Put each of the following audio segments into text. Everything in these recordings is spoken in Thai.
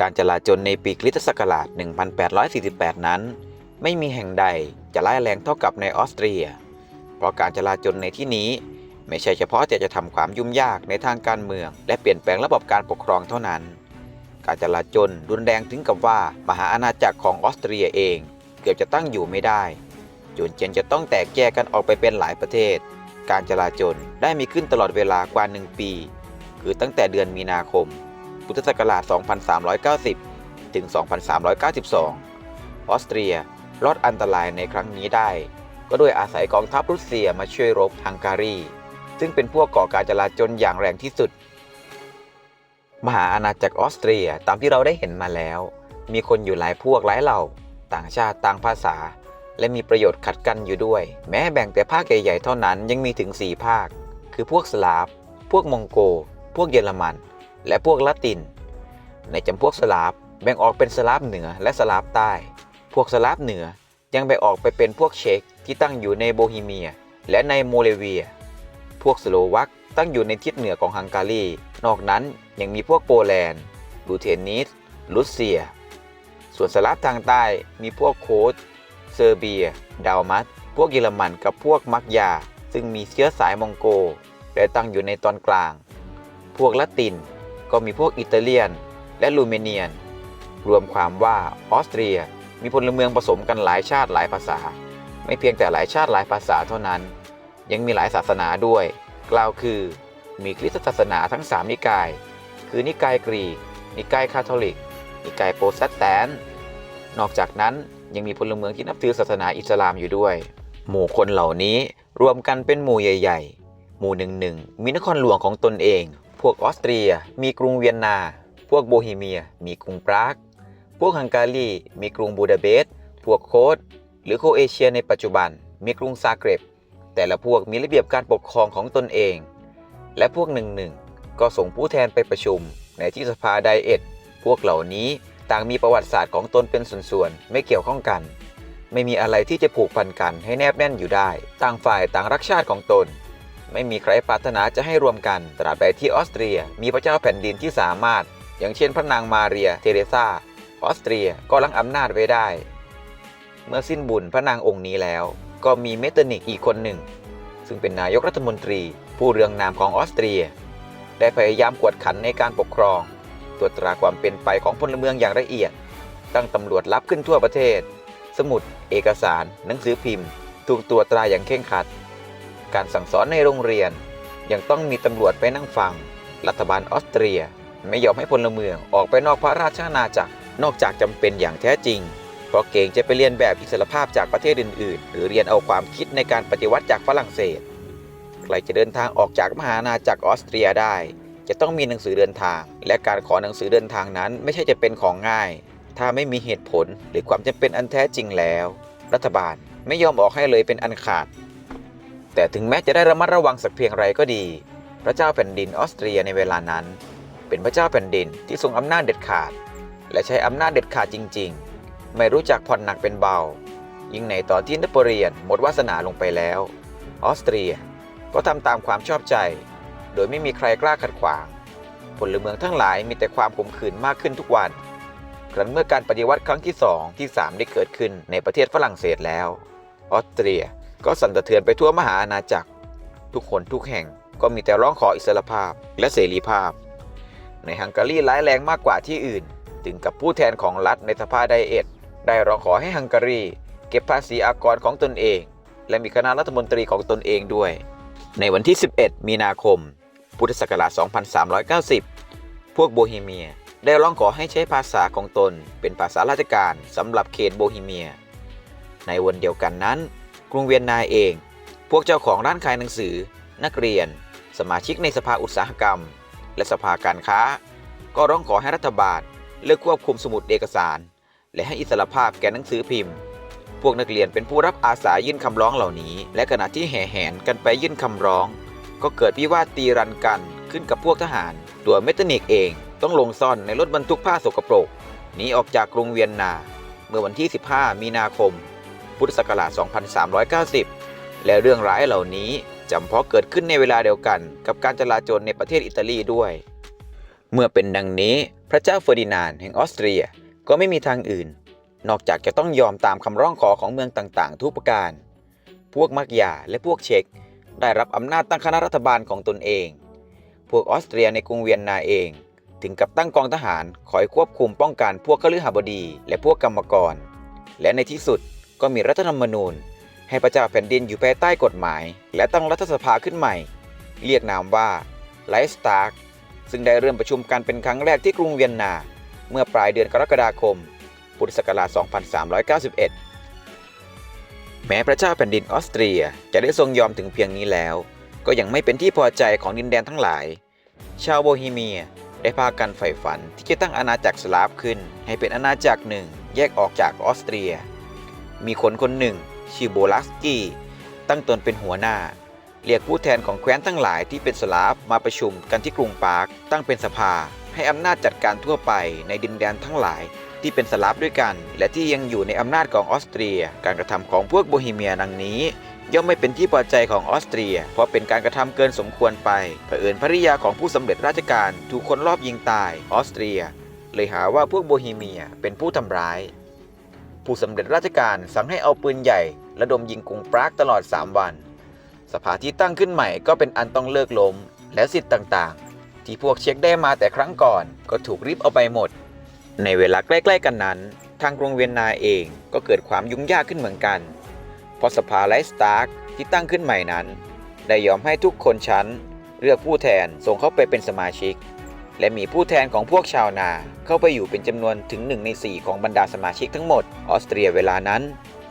การจลาจลในปีคริสตศักราช 1848 นั้น ไม่มีแห่งใดจะร้ายแรงเท่ากับในออสเตรีย เพราะการจลาจลในที่นี้ไม่ใช่เฉพาะแต่จะทำความยุ่งยากในทางการเมือง และเปลี่ยนแปลงระบบการปกครองเท่านั้น การจลาจลรุนแรงถึงกับว่ามหาอาณาจักรของออสเตรียเอง เกือบจะตั้งอยู่ไม่ได้จนเจนจะต้องแตกแยกกันออกไปเป็นหลายประเทศ การจลาจลได้มีขึ้นตลอดเวลากว่า 1 ปี คือตั้งแต่เดือนมีนาคม พุทธศักราช 2390 ถึง 2392 ออสเตรียรอดอันตรายในครั้งนี้ได้ ก็โดยอาศัยกองทัพรัสเซียมาช่วยรบฮังการี ซึ่งเป็นพวกก่อการจลาจลอย่างแรงที่สุด มหาอาณาจักรออสเตรียตามที่เราได้เห็นมาแล้ว มีคนอยู่หลายพวกหลายเหล่า ต่างชาติต่างภาษา และมีประโยชน์ขัดกันอยู่ด้วย แม้แบ่งแต่ภาคใหญ่ๆเท่านั้นยังมีถึง 4 ภาค คือพวกสลาฟ พวกมองโก พวกเยอรมัน และพวกละติน ในจำพวกสลาฟแบ่งออกเป็นสลาฟเหนือและสลาฟใต้ พวกสลาฟเหนือยังแบ่งออกไปเป็นพวกเช็กที่ตั้งอยู่ในโบฮีเมีย และในโมเลเวีย พวกสโลวักตั้งอยู่ในทิศเหนือของฮังการี นอกนั้นยังมีพวกโปแลนด์ลูเทนิสรัสเซีย ส่วนสลาฟทางใต้มีพวกโคดเซอร์เบีย ดาวมัส พวกเยอรมันกับพวกมักยา ซึ่งมีเชื้อสายมองโก และตั้งอยู่ในตอนกลาง พวกละติน ก็มีพวกอิตาเลียน และลูเมเนียน รวมความว่าออสเตรียมีพลเมืองผสมกันหลายชาติหลายภาษา ไม่เพียงแต่หลายชาติหลายภาษาเท่านั้น ยังมีหลายศาสนาด้วย กล่าวคือมีคริสตศาสนาทั้ง 3 นิกาย คือนิกายกรีก นิกายคาทอลิก นิกายโปรเตสแตนต์นอกจากนั้นยังมีพลเมืองที่นับถือศาสนาอิสลามอยู่ด้วย หมู่คนเหล่านี้รวมกันเป็นหมู่ใหญ่ ๆ หมู่หนึ่งหนึ่งมีนครหลวงของตนเอง วกออสเตรียมีกรุงเวียนนา พวกโบฮีเมีย มีกรุงปราก พวกฮังการีมีกรุงบูดาเปสต์พวกโคดหรือโคเอเชียในปัจจุบัน มีกรุงซาเกรบแต่ละพวกมีระเบียบการปกครองของตนเอง และพวกหนึ่งหนึ่งก็ส่งผู้แทนไปประชุม ในที่สภาไดเอทพวกเหล่านี้ต่างมีประวัติศาสตร์ของตนเป็นส่วนๆ ไม่เกี่ยวข้องกัน ไม่มีอะไรที่จะผูกพันกันให้แนบแน่นอยู่ได้ ต่างฝ่ายต่างรักชาติของตน ไม่มีใครปรารถนาจะให้รวมกัน ตราบใดที่ออสเตรีย มีพระเจ้าแผ่นดินที่สามารถ อย่างเช่นพระนางมาเรีย เทเรซาออสเตรียก็ลังอำนาจไว้ได้ เมื่อสิ้นบุญพระนางองค์นี้แล้ว ก็มีเมตนิกอีกคนหนึ่ง ซึ่งเป็นนายกรัฐมนตรี ผู้เรืองนามของออสเตรีย ได้พยายามกวดขันในการปกครองตรวจตราความเป็นไปของพลเมืองอย่างละเอียด ตั้งตำรวจลับขึ้นทั่วประเทศ สมุด เอกสาร หนังสือพิมพ์ ถูกตรวจตราอย่างเข่งครัด การสั่งสอนในโรงเรียน ยังต้องมีตำรวจไปนั่งฟัง รัฐบาลออสเตรีย ไม่ยอมให้พลเมืองออกไปนอกพระราชอาณาจักรนอกจากจำเป็นอย่างแท้จริง เพราะเกรงจะไปเรียนแบบอิสรภาพจากประเทศอื่น ๆ หรือเรียนเอาความคิดในการปฏิวัติจากฝรั่งเศสใครจะเดินทางออกจากมหาอาณาจักรออสเตรียได้ จะต้องมีหนังสือเดินทาง และการขอหนังสือเดินทางนั้นไม่ใช่จะเป็นของง่าย ถ้าไม่มีเหตุผลหรือความจำเป็นอันแท้จริงแล้ว รัฐบาลไม่ยอมออกให้เลยเป็นอันขาด แต่ถึงแม้จะได้ระมัดระวังสักเพียงไรก็ดี พระเจ้าแผ่นดินออสเตรียในเวลานั้น เป็นพระเจ้าแผ่นดินที่ทรงอำนาจเด็ดขาด และใช้อำนาจเด็ดขาดจริง ๆ ไม่รู้จักผ่อนหนักเป็นเบา ยิ่งในตอนที่นโปเลียนหมดวาสนาลงไปแล้ว ออสเตรียก็ทำตามความชอบใจ โดยไม่มีใครกล้าขัดขวางพลเมืองทั้งหลายมีแต่ความขมขื่นมากขึ้นทุกวันครั้นเมื่อการปฏิวัติครั้งที่ 2 ที่ 3 ได้เกิดขึ้นในประเทศฝรั่งเศสแล้ว ออสเตรีย ก็สั่นสะเทือนไปทั่วมหาอาณาจักร ทุกคนทุกแห่งก็มีแต่ร้องขออิสรภาพและเสรีภาพ ในฮังการีร้ายแรงมากกว่าที่อื่น ถึงกับผู้แทนของรัฐในสภาไดเอทได้ร้องขอให้ฮังการี เก็บภาษีอากรของตนเอง และมีคณะรัฐมนตรีของตนเองด้วย ในวันที่ 11 มีนาคม พุทธศักราช 2390 พวกโบฮีเมียได้ร้องขอให้ใช้ภาษาของตนเป็นภาษาราชการสำหรับเขตโบฮีเมีย ในวันเดียวกันนั้น รุงเวียนนาเอง พวกเจ้าของร้านขายหนังสือ นักเรียน สมาชิกในสภาอุตสาหกรรม และสภาการค้า ก็ร้องขอให้รัฐบาลเลิกควบคุมสมุดเอกสาร และให้อิสรภาพแก่หนังสือพิมพ์ พวกนักเรียนเป็นผู้รับอาสายื่นคำร้องเหล่านี้ และขณะที่แห่แหนกันไปยื่นคำร้อง ก็เกิดวิวาทตีรันกันขึ้นกับพวกทหาร ตัวเมตานิกเองต้องลงซ่อนในรถบรรทุกผ้าสกปรกหนีออกจากกรุงเวียนนา เมื่อวันที่ 15 มีนาคม พุทธศักราช 2390 และเรื่องร้ายเหล่านี้จำเพาะเกิดขึ้นในเวลาเดียวกันกับการจลาจลในประเทศอิตาลีด้วย เมื่อเป็นดังนี้พระเจ้าเฟอร์ดินานด์แห่งออสเตรียก็ไม่มีทางอื่น นอกจากจะต้องยอมตามคำร้องขอของเมืองต่างๆ ทุกประการ พวกมักยาและพวกเช็กได้รับอำนาจตั้งคณะรัฐบาลของตนเอง พวกออสเตรียในกรุงเวียนนาเอง ถึงกับตั้งกองทหารคอยควบคุมป้องกันพวกขลือหบดี และพวกกรรมกร และในที่สุด ก็มีรัฐธรรมนูญ ให้พระเจ้าแผ่นดินอยู่ภายใต้กฎหมาย และตั้งรัฐสภาขึ้นใหม่ เรียกนามว่าไลสตาร์กซึ่งได้เริ่มประชุมกันเป็นครั้งแรกที่กรุงเวียนนา เมื่อปลายเดือนกรกฎาคม พุทธศักราช 2391 แม้พระเจ้าแผ่นดินออสเตรียจะได้ทรงยอมถึงเพียงนี้แล้ว ก็ยังไม่เป็นที่พอใจของดินแดนทั้งหลาย ชาวโบฮีเมียได้พากันใฝ่ฝันที่จะตั้งอาณาจักรสลาฟขึ้น ให้เป็นอาณาจักรหนึ่ง แยกออกจากออสเตรีย มีคนคนหนึ่งชื่อโบลัสกี้ ตั้งตนเป็นหัวหน้า เรียกผู้แทนของแคว้นทั้งหลายที่เป็นสลาฟมาประชุมกันที่กรุงปาร์คตั้งเป็นสภา ให้อำนาจจัดการทั่วไปในดินแดนทั้งหลายที่เป็นสลาฟด้วยกัน และที่ยังอยู่ในอำนาจของออสเตรีย การกระทำของพวกโบฮีเมียดังนี้ย่อมไม่เป็นที่พอใจของออสเตรีย เพราะเป็นการกระทำเกินสมควรไปเผอิญภริยาของผู้สำเร็จราชการถูกคนรอบยิงตายออสเตรีย เลยหาว่าพวกโบฮีเมียเป็นผู้ทำร้าย ผู้สำเร็จราชการสั่งให้เอาปืนใหญ่ระดมยิงกรุงปรากตลอด 3 วัน สภาที่ตั้งขึ้นใหม่ก็เป็นอันต้องเลิกล้ม และสิทธิ์ต่างๆ ที่พวกเช็คได้มาแต่ครั้งก่อน ก็ถูกริบเอาไปหมด ในเวลาใกล้ๆกันนั้น ทางกรุงเวียนนาเองก็เกิดความยุ่งยากขึ้นเหมือนกัน เพราะสภาไลสตาร์กที่ตั้งขึ้นใหม่นั้น ได้ยอมให้ทุกคนชั้น เลือกผู้แทนส่งเข้าไปเป็นสมาชิก และมีผู้แทนของพวกชาวนาเข้าไปอยู่เป็นจำนวนถึง 1 ใน 4 ของบรรดาสมาชิกทั้งหมด ออสเตรียเวลานั้น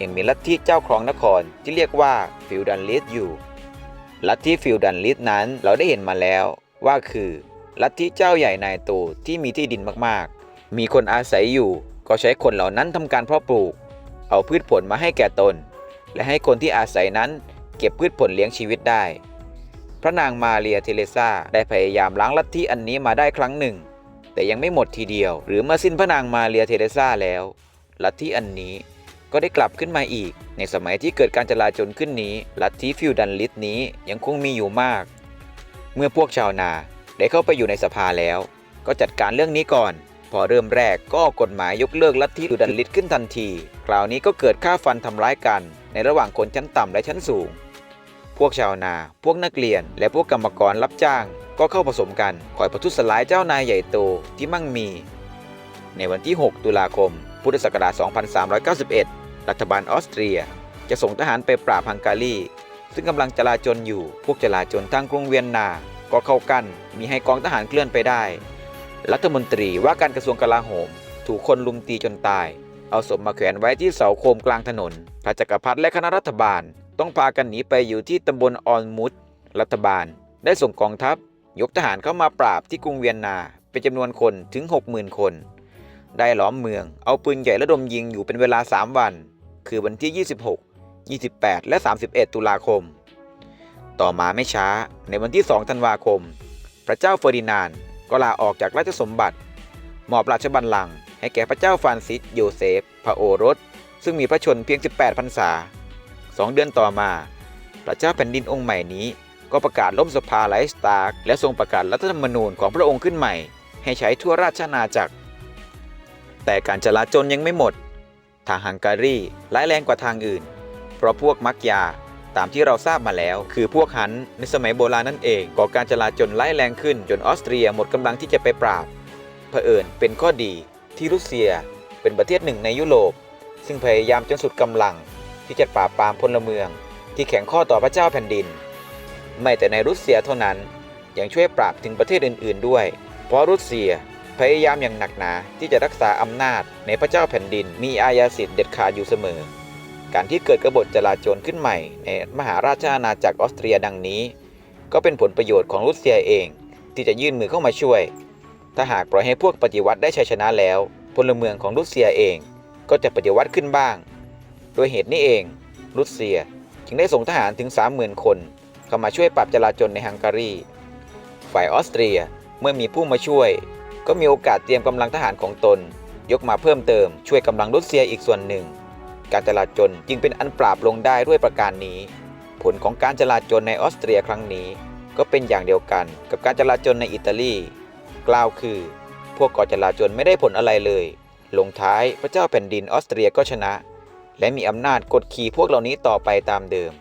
ยังมีลัทธิเจ้าครองนครที่เรียกว่าฟิวดันลิสอยู่ ลัทธิฟิวดันลิสนั้นเราได้เห็นมาแล้วว่าคือ ลัทธิเจ้าใหญ่นายโตที่มีที่ดินมากๆ มีคนอาศัยอยู่ก็ใช้คนเหล่านั้นทำการเพาะปลูก เอาพืชผลมาให้แก่ตน และให้คนที่อาศัยนั้นเก็บพืชผลเลี้ยงชีวิตได้ ระนางมาเรียเทเรซาได้พยายามล้างลัทธิอันนี้มาได้ครั้งหนึ่ง แต่ยังไม่หมดทีเดียว หรือเมื่อสิ้นพระนางมาเรียเทเรซาแล้ว ลัทธิอันนี้ก็ได้กลับขึ้นมาอีก ในสมัยที่เกิดการจลาจลขึ้นนี้ ลัทธิฟิวดันลิสนี้ยังคงมีอยู่มาก เมื่อพวกชาวนาได้เข้าไปอยู่ในสภาแล้ว ก็จัดการเรื่องนี้ก่อน พอเริ่มแรกก็กฎหมายยกเลิกลัทธิฟิวดันลิสขึ้นทันที คราวนี้ก็เกิดฆ่าฟันทำร้ายกัน ในระหว่างคนชั้นต่ำและชั้นสูง พวกชาวนา พวกนักเรียน และพวกกรรมกรรับจ้าง ก็เข้าผสมกันคอยประทุษร้ายเจ้านายใหญ่โตที่มั่งมี ในวันที่ 6 ตุลาคม พุทธศักราช 2391 รัฐบาลออสเตรีย จะส่งทหารไปปราบฮังการี ซึ่งกำลังจลาจลอยู่ พวกจลาจลทางกรุงเวียนนา ก็เข้ากัน มีให้กองทหารเคลื่อนไปได้ รัฐมนตรีว่าการกระทรวงกลาโหม ถูกคนลุมตีจนตาย เอาศพมาแขวนไว้ที่เสาโคมกลางถนน พระจักรพรรดิและคณะรัฐบาล ต้องพากันหนีไปอยู่ที่ตำบลออนมุดรัฐบาล ได้ส่งกองทัพ ยกทหารเข้ามาปราบที่กรุงเวียนนาเป็นจำนวนคนถึง 60,000 คน ได้ล้อมเมือง เอาปืนใหญ่ระดมยิงอยู่เป็นเวลา 3 วัน คือวันที่ 26 28 และ 31 ตุลาคม ต่อมาไม่ช้าในวันที่ 2 ธันวาคม พระเจ้าเฟอร์ดินานก็ลาออกจากราชสมบัติ มอบราชบัลลังก์ให้แก่พระเจ้าฟรานซิสโยเซฟพระโอรส ซึ่งมีพระชนเพียง 18 พรรษา สองเดือนต่อมา พระเจ้าแผ่นดินองค์ใหม่นี้ ก็ประกาศล้มสภาไลสตาร์กและทรงประกาศรัฐธรรมนูญของพระองค์ขึ้นใหม่ ให้ใช้ทั่วราชอาณาจักร แต่การจลาจลยังไม่หมด ทางฮังการีร้ายแรงกว่าทางอื่น เพราะพวกมักยาตามที่เราทราบมาแล้ว คือพวกฮันในสมัยโบราณนั่นเองก่อการจลาจลร้ายแรงขึ้นจนออสเตรียหมดกำลังที่จะไปปราบเผอิญเป็นข้อดีที่รัสเซียเป็นประเทศหนึ่งในยุโรป ซึ่งพยายามจนสุดกำลัง ที่จะปราบปรามพลเมืองที่แข็งข้อต่อพระเจ้าแผ่นดิน ไม่แต่ในรัสเซียเท่านั้นยังช่วยปราบถึงประเทศอื่น ๆ ด้วย เพราะรัสเซียพยายามอย่างหนักหนาที่จะรักษาอำนาจในพระเจ้าแผ่นดินมีอาญาสิทธิ์เด็ดขาดอยู่เสมอ การที่เกิดกบฏจลาจลขึ้นใหม่ในมหาราชอาณาจักรออสเตรียดังนี้ ก็เป็นผลประโยชน์ของรัสเซียเอง ที่จะยื่นมือเข้ามาช่วย ถ้าหากปล่อยให้พวกปฏิวัติได้ชัยชนะแล้ว พลเมืองของรัสเซียเองก็จะปฏิวัติขึ้นบ้าง โดยเหตุนี้เองรัสเซียจึงได้ส่งทหารถึง 30,000 คน เข้ามาช่วยปราบจลาจลในฮังการี ฝ่ายออสเตรียเมื่อมีผู้มาช่วย ก็มีโอกาสเตรียมกำลังทหารของตน ยกมาเพิ่มเติมช่วยกำลังรัสเซียอีกส่วนหนึ่ง การจลาจลจึงเป็นอันปราบลงได้ด้วยประการนี้ ผลของการจลาจลในออสเตรียครั้งนี้ ก็เป็นอย่างเดียวกันกับการจลาจลในอิตาลี กล่าวคือ พวกก่อจลาจลไม่ได้ผลอะไรเลย ลงท้ายพระเจ้าแผ่นดินออสเตรียก็ชนะ และมีอำนาจกดขี่พวกเหล่านี้ต่อไปตามเดิม